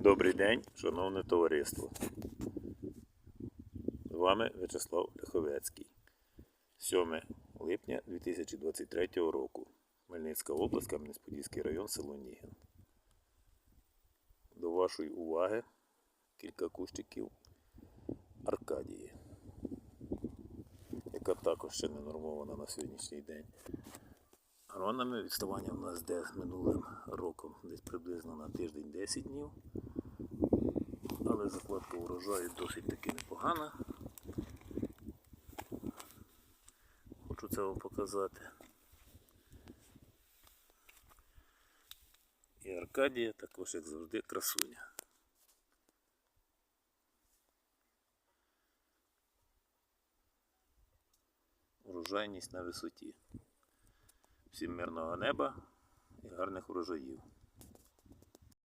Добрий день, шановне товариство. З вами В'ячеслав Ляховецький. 7 липня 2023 року. Хмельницька область, Кам'янець-Подільський район, село Нігін. До вашої уваги кілька кущиків Аркадії, яка також ще не нормована на сьогоднішній день. Гронами відставання в нас де минулим роком десь приблизно на тиждень 10 днів. Закладка урожаю досить таки непогана. Хочу це вам показати. І Аркадія також, як завжди, красуня. Урожайність на висоті. Всім мирного неба і гарних урожаїв.